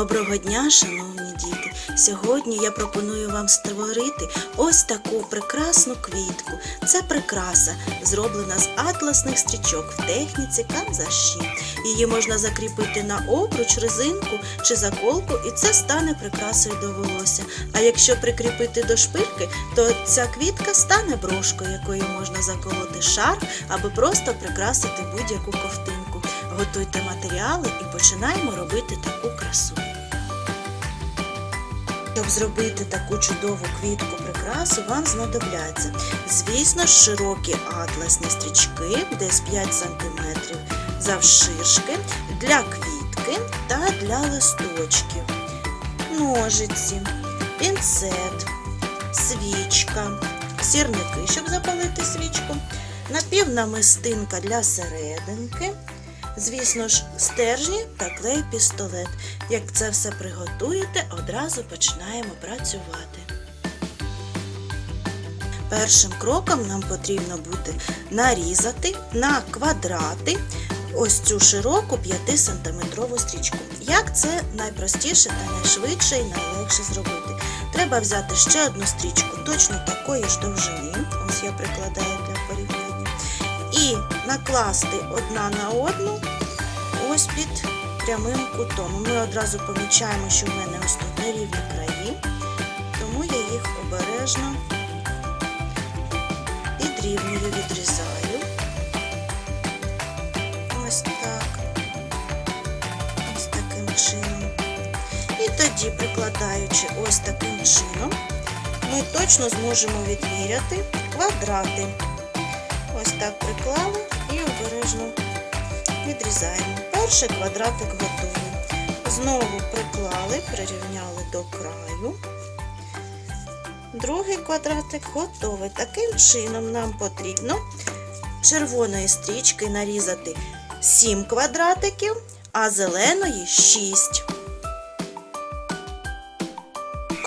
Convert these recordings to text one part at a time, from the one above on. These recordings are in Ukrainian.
Доброго дня, шановні діти! Сьогодні я пропоную вам створити ось таку прекрасну квітку. Це прикраса, зроблена з атласних стрічок в техніці канзаші. Її можна закріпити на обруч, резинку чи заколку, і це стане прикрасою до волосся. А якщо прикріпити до шпильки, то ця квітка стане брошкою, якою можна заколоти шар або просто прикрасити будь-яку ковтинку. Готуйте матеріали і починаємо робити таку красу. Щоб зробити таку чудову квітку прикрасу, вам знадобляться, звісно, широкі атласні стрічки, десь 5 см завширшки, для квітки та для листочків, ножиці, пінцет, свічка, сірники, щоб запалити свічку, напівнамистинка для серединки. Звісно ж, стержні та клей пістолет. Як це все приготуєте, одразу починаємо працювати. Першим кроком нам потрібно буде нарізати на квадрати ось цю широку 5-сантиметрову стрічку. Як це найпростіше та найшвидше і найлегше зробити? Треба взяти ще одну стрічку точно такої ж довжини. Ось я прикладаю. І накласти одна на одну ось під прямим кутом. Ми одразу помічаємо, що в мене ось тут нерівні краї, тому я їх обережно підрівнюю, відрізаю. Ось так. Ось таким чином. І тоді, прикладаючи ось таким чином, ми точно зможемо відміряти квадрати. Ось так приклали і обережно відрізаємо. Перший квадратик готовий. Знову приклали, прирівняли до краю. Другий квадратик готовий. Таким чином нам потрібно червоної стрічки нарізати 7 квадратиків, а зеленої 6.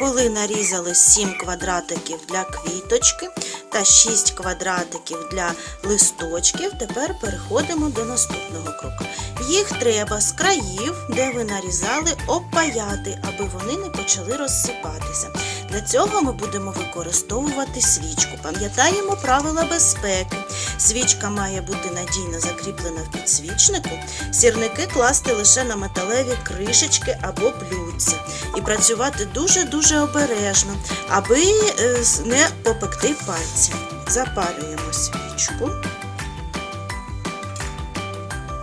Коли нарізали 7 квадратиків для квіточки та 6 квадратиків для листочків, тепер переходимо до наступного кроку. Їх треба з країв, де ви нарізали, обпаяти, аби вони не почали розсипатися. Для цього ми будемо використовувати свічку. Пам'ятаємо правила безпеки. Свічка має бути надійно закріплена в підсвічнику, сірники класти лише на металеві кришечки або блюдця. І працювати дуже-дуже обережно, аби е, не попекти пальці. Запалюємо свічку.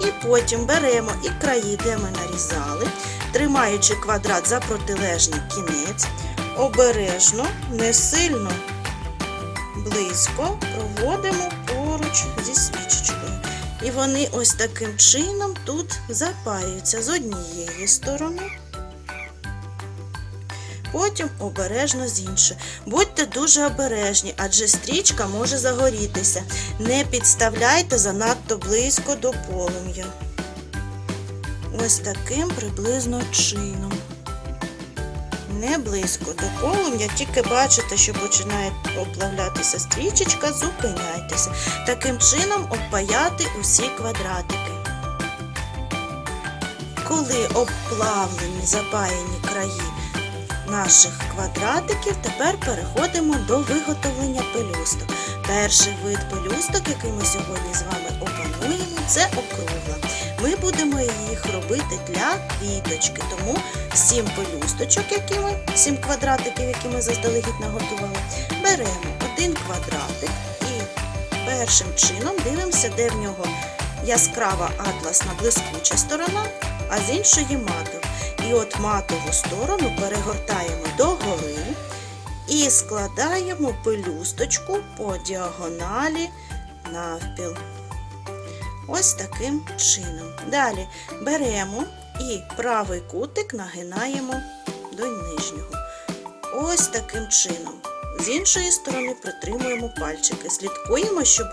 І потім беремо і краї, де ми нарізали, тримаючи квадрат за протилежний кінець, обережно, не сильно близько проводимо поруч зі свічечкою. І вони ось таким чином тут запаюються з однієї сторони. Потім обережно з іншої. Будьте дуже обережні, адже стрічка може загорітися. Не підставляйте занадто близько до полум'я. Ось таким приблизно чином. Не близько до полум'я, тільки бачите, що починає оплавлятися стрічечка, зупиняйтеся. Таким чином обпаяти усі квадратики. Коли обплавлені запаяні краї наших квадратиків, тепер переходимо до виготовлення пелюсток. Перший вид пелюсток, який ми сьогодні з вами опануємо, це округла. Ми будемо їх робити для квіточки, тому 7 пелюсточок, які ми, 7 квадратиків, які ми заздалегідь наготували, беремо один квадратик і першим чином дивимося, де в нього яскрава атласна блискуча сторона, а з іншої матова. І от матову сторону перегортаємо догори і складаємо пелюсточку по діагоналі навпіл. Ось таким чином. Далі беремо і правий кутик нагинаємо до нижнього. Ось таким чином. З іншої сторони притримуємо пальчики. Слідкуємо, щоб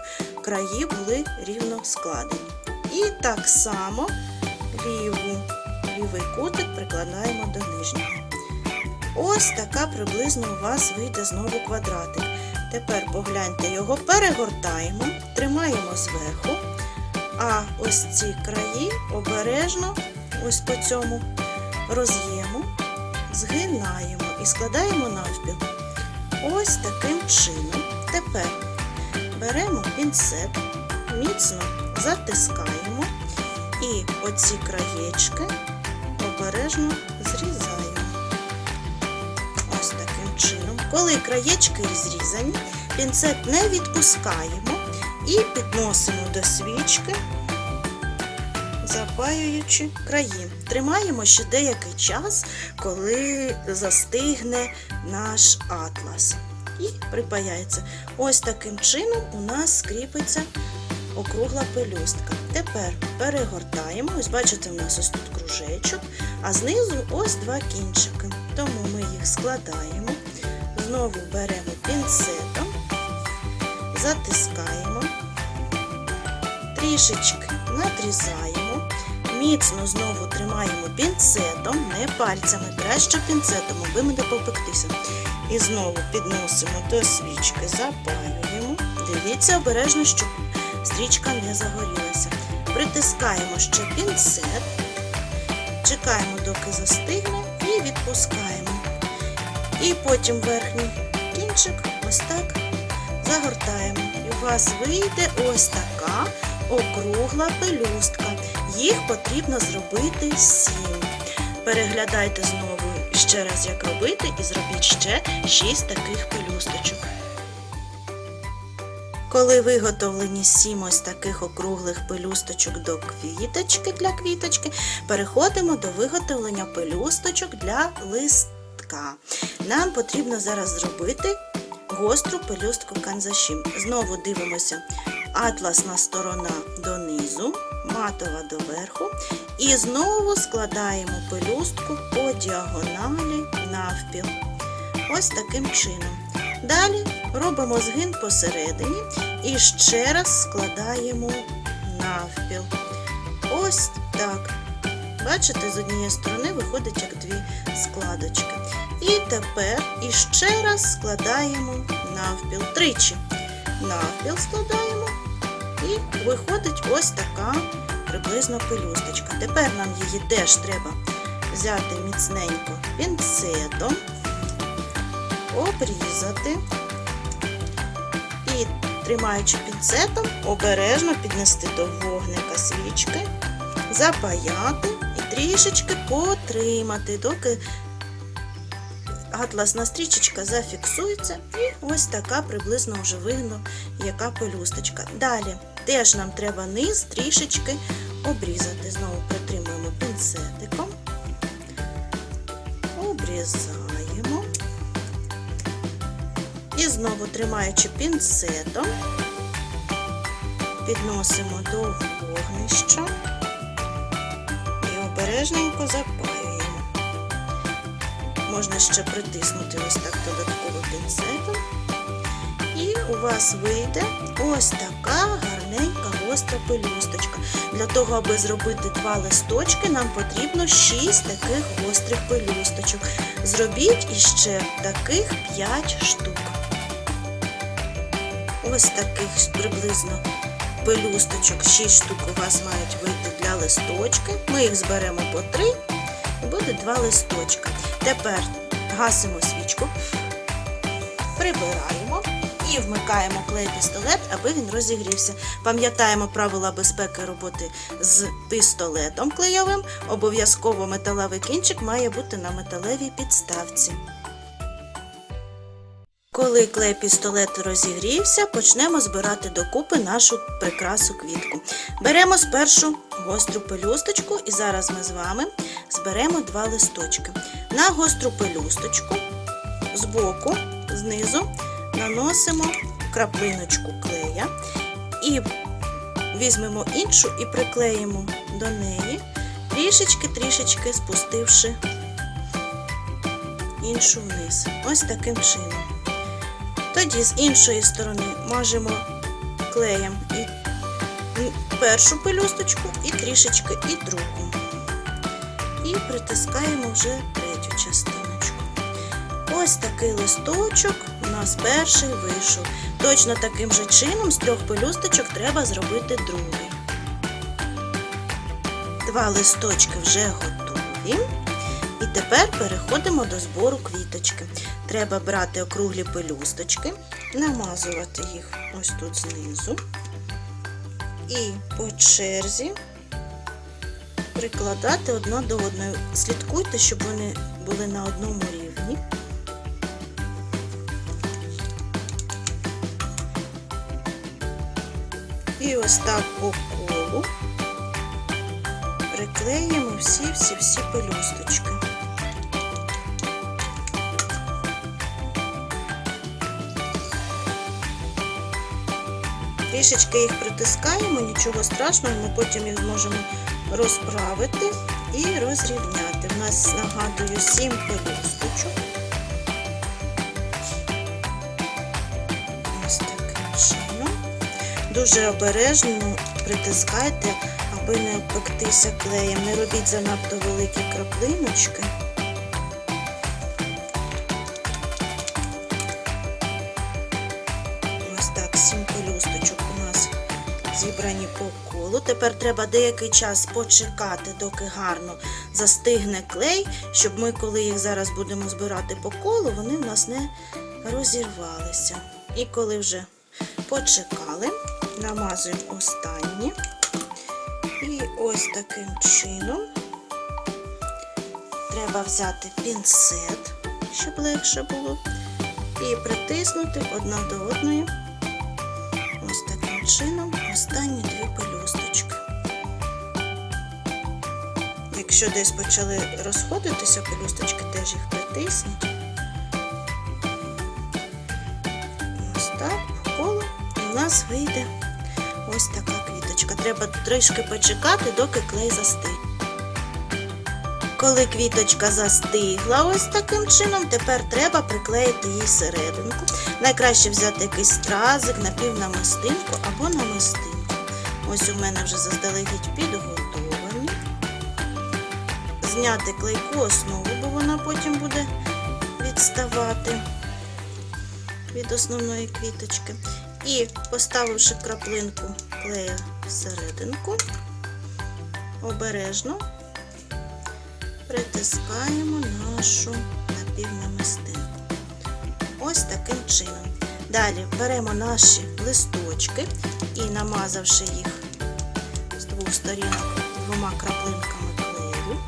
краї були рівно складені. І так само ліву, лівий кутик прикладаємо до нижнього. Ось така приблизно у вас вийде знову квадратик. Тепер погляньте, його перегортаємо, тримаємо зверху. А ось ці краї обережно, ось по цьому роз'єму, згинаємо і складаємо навпіл. Ось таким чином. Тепер беремо пінцет, міцно затискаємо і оці краєчки обережно зрізаємо. Ось таким чином. Коли краєчки зрізані, пінцет не відпускаємо і підносимо до свічки, запаюючи краї. Тримаємо ще деякий час, коли застигне наш атлас. І припаяється. Ось таким чином у нас скріпиться округла пелюстка. Тепер перегортаємо. Ось бачите, у нас ось тут кружечок, а знизу ось два кінчики. Тому ми їх складаємо. Знову беремо пінцетом, затискаємо, трішечки надрізаємо, міцно знову тримаємо пінцетом, не пальцями, краще пінцетом, аби не попектися. І знову підносимо до свічки, запалюємо. Дивіться обережно, щоб стрічка не загорілася. Притискаємо ще пінцет, чекаємо, доки застигне, і відпускаємо. І потім верхній кінчик ось так загортаємо. І у вас вийде ось така округла пелюстка. Їх потрібно зробити сім. Переглядайте знову ще раз, як робити, і зробіть ще шість таких пелюсточок. Коли виготовлені сім ось таких округлих пелюсточок до квіточки для квіточки, переходимо до виготовлення пелюсточок для листка. Нам потрібно зараз зробити гостру пелюстку канзаші. Знову дивимося атласна сторона донизу, матова доверху. І знову складаємо пелюстку по діагоналі навпіл. Ось таким чином. Далі робимо згин посередині і ще раз складаємо навпіл. Ось так. Бачите, з однієї сторони виходить як дві складочки. І тепер іще раз складаємо навпіл. Тричі. Навпіл складаємо. І виходить ось така приблизно пелюсточка. Тепер нам її теж треба взяти міцненько пінцетом, обрізати і, тримаючи пінцетом, обережно піднести до вогника свічки, запаяти трішечки потримати, доки атласна стрічечка зафіксується, і ось така приблизно вже видно, яка пелюсточка. Далі теж нам треба низ трішечки обрізати. Знову притримуємо пінцетиком, обрізаємо. І знову тримаючи пінцетом, підносимо до вогнища обережненько запаюємо. Можна ще притиснути ось так додатково пінцетом. І у вас вийде ось така гарненька гостра пелюсточка. Для того, аби зробити два листочки, нам потрібно 6 таких гострих пелюсточок. Зробіть іще таких 5 штук. Ось таких приблизно пелюсточок, 6 штук у вас мають вийти для листочки. Ми їх зберемо по 3 і буде 2 листочка. Тепер гасимо свічку, прибираємо і вмикаємо клей-пістолет, аби він розігрівся. Пам'ятаємо правила безпеки роботи з пістолетом клейовим. Обов'язково металевий кінчик має бути на металевій підставці. Коли клей пістолету розігрівся, почнемо збирати докупи нашу прикрасу квітку. Беремо спершу гостру пелюсточку, і зараз ми з вами зберемо два листочки. На гостру пелюсточку збоку, знизу наносимо краплиночку клея і візьмемо іншу і приклеїмо до неї, трішечки-трішечки спустивши іншу вниз. Ось таким чином. Тоді з іншої сторони мажемо клеєм і першу пелюсточку, і трішечки і другу. І притискаємо вже третю частиночку. Ось такий листочок у нас перший вийшов. Точно таким же чином з трьох пелюсточок треба зробити другий. Два листочки вже готові. Тепер переходимо до збору квіточки. Треба брати округлі пелюсточки, намазувати їх ось тут знизу. І по черзі прикладати одна до одної. Слідкуйте, щоб вони були на одному рівні. І ось так по колу приклеїмо всі-всі-всі пелюсточки. Трішечки їх притискаємо, нічого страшного, ми потім їх зможемо розправити і розрівняти. У нас, нагадую, 7 пелюсточок. Ось таким чином. Дуже обережно притискайте, аби не обпектися клеєм. Не робіть занадто великі краплиночки. Зібрані по колу. Тепер треба деякий час почекати, доки гарно застигне клей, щоб ми, коли їх зараз будемо збирати по колу, вони в нас не розірвалися. І коли вже почекали, намазуємо останнє. І ось таким чином треба взяти пінцет, щоб легше було, і притиснути одна до одної. Ось таким чином останні дві пелюсточки. Якщо десь почали розходитися пелюсточки, теж їх притисніть. Ось так, в коло, і в нас вийде ось така квіточка. Треба трішки почекати, доки клей застиг. Коли квіточка застигла ось таким чином, тепер треба приклеїти їй серединку. Найкраще взяти якийсь стразик, напівнамистинку або намистинку. Ось у мене вже заздалегідь підготовані. Зняти клейку основу, бо вона потім буде відставати від основної квіточки. І поставивши краплинку клею всерединку, обережно притискаємо нашу напівнамистинку. Ось таким чином. Далі беремо наші листочки і, намазавши їх з двох сторін двома краплинками клею,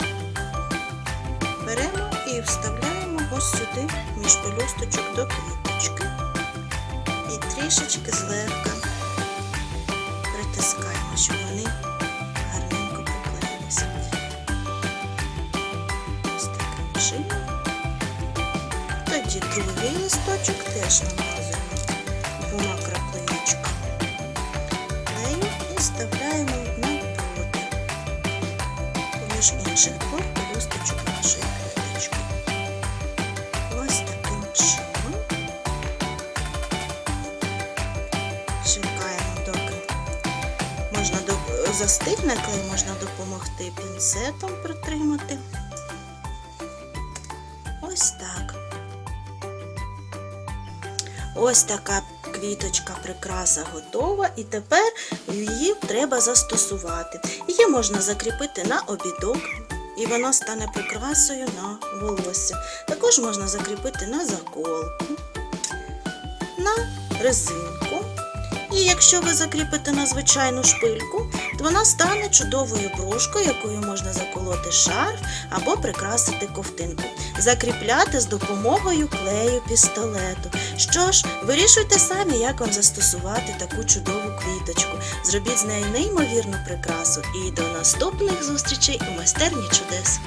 беремо і вставляємо ось сюди між пелюсточок до квіточки. І трішечки злегка притискаємо, щоб вони Тоді другий листочок теж намазуємо двома краплиночками і вставляємо навпроти поміж інших двох пелюсточок нашої квіточки. Ось таким чином. Чекаємо, доки можна застигне клей, можна допомогти пінцетом притримати. Ось така квіточка прикраса готова, і тепер її треба застосувати. Її можна закріпити на обідок, і вона стане прикрасою на волосся. Також можна закріпити на заколку, на резинку. І якщо ви закріпите на звичайну шпильку, то вона стане чудовою брошкою, якою можна заколоти шарф або прикрасити ковтинку. Закріпляти з допомогою клею пістолету. Що ж, вирішуйте самі, як вам застосувати таку чудову квіточку. Зробіть з нею неймовірну прикрасу. І до наступних зустрічей у майстерні чудес!